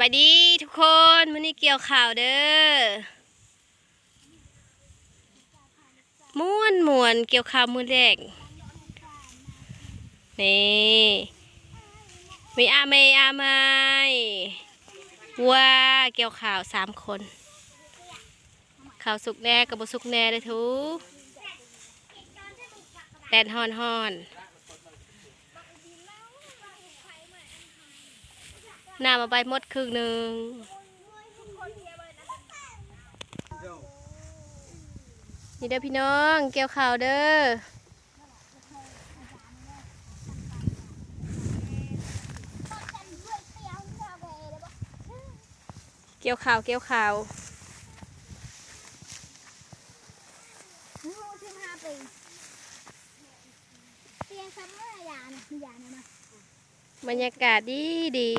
บายดีทุกคนมื้อนี้เกี่ยวข่าวเด้อม่วนมวนเกี่ยวข่าวมือแรกนี่มีอาเมย์อาไมวัวเกี่ยวข่าวสามคนข่าวสุกแน่กับบสุกแน่เลยทุกแดดฮอนฮอน หน้ามาใบหมดครึ่งหนึ่งนี่เด้อพี่น้องเกี่ยวข่าวเด้อเกี่ยวข่าวเกี่ยวข่าวงูสิบห้าปีเตียงซัมเมอร์ยานะยานะนะบรรยากาศดีดี